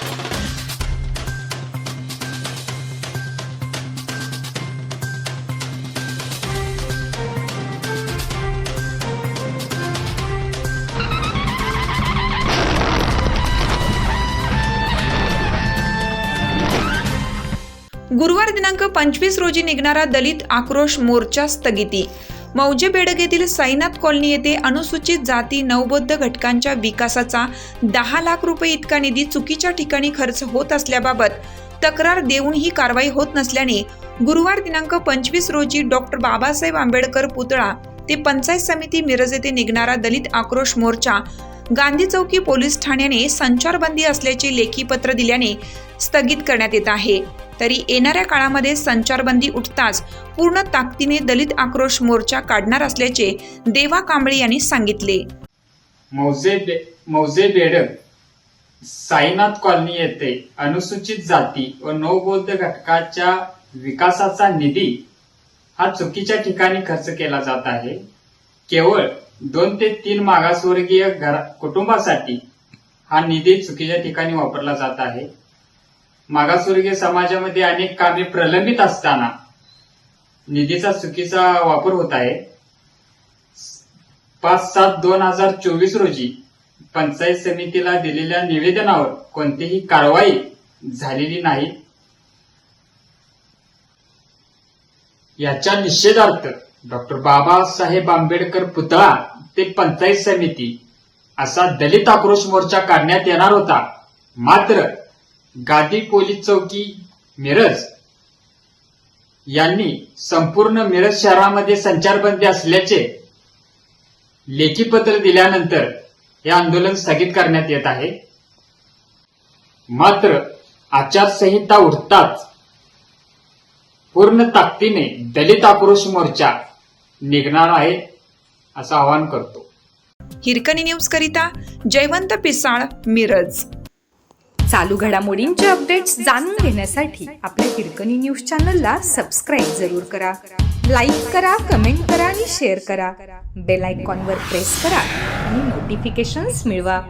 Thank you. गुरुवार दिनांक पंचवीस रोजी निघणारा दलित आक्रोश मोर्चा स्थगिती. मौजे बेडग येथील साईनाथ कॉलनी येथे अनुसूचित जाती नवबौद्ध घटकांच्या विकासाचा दहा लाख रुपये इतका निधी चुकीच्या ठिकाणी खर्च होत असल्याबाबत तक्रार देऊन ही कारवाई होत नसल्याने गुरुवार दिनांक पंचवीस रोजी डॉक्टर बाबासाहेब आंबेडकर पुतळा ते पंचायत समिती मिरज येथे निघणारा दलित आक्रोश मोर्चा गांधी चौकी पोलीस ठाण्याने संचारबंदी असल्याचे लेखी पत्र दिल्याने स्थगित करण्यात येत आहे. तरी येणाऱ्या काळामध्ये संचारबंदी उठताच पूर्ण ताकदीने दलित आक्रोश मोर्चा काढणार असल्याचे देवा कांबळे यांनी सांगितले. मौजे मौजे बेडक साईनाथ कॉलनी येथे अनुसूचित जाती व नवबौद्ध घटकाच्या विकासाचा निधी हा चुकीच्या ठिकाणी खर्च केला जात आहे. केवळ दोन ते तीन मागासवर्गीय घरा कुटुंबासाठी हा निधी चुकीच्या ठिकाणी वापरला जात आहे. मागासवर्गीय समाजामध्ये अनेक कामे प्रलंबित असताना निधीचा चुकीचा वापर होत आहे. पाच सात दोन हजार चोवीस रोजी पंचायत समितीला दिलेल्या निवेदनावर कोणतीही कारवाई झालेली नाही. याच्या निषेधार्थ डॉक्टर बाबासाहेब आंबेडकर पुतळा ते पंचायत समिती असा दलित आक्रोश मोर्चा काढण्यात येणार होता. मात्र गादी पोलीस चौकी मिरज यांनी संपूर्ण मिरज शहरामध्ये संचारबंदी असल्याचे लेखीपत्र दिल्यानंतर हे आंदोलन स्थगित करण्यात येत आहे. मात्र आचारसंहिता उठताच पूर्ण ताकदीने दलित आक्रोश मोर्चा निघणार आहे असं आवाहन करतो. हिरकणी न्यूज करिता जयवंत पिसाळ मिरज. चालू घडामोडींचे अपडेट्स जाणून घेण्यासाठी आपल्या हिरकणी न्यूज चॅनलला सबस्क्राईब जरूर करा. लाईक करा कमेंट करा आणि शेअर करा. बेल आयकॉनवर प्रेस करा आणि नोटिफिकेशन्स मिळवा.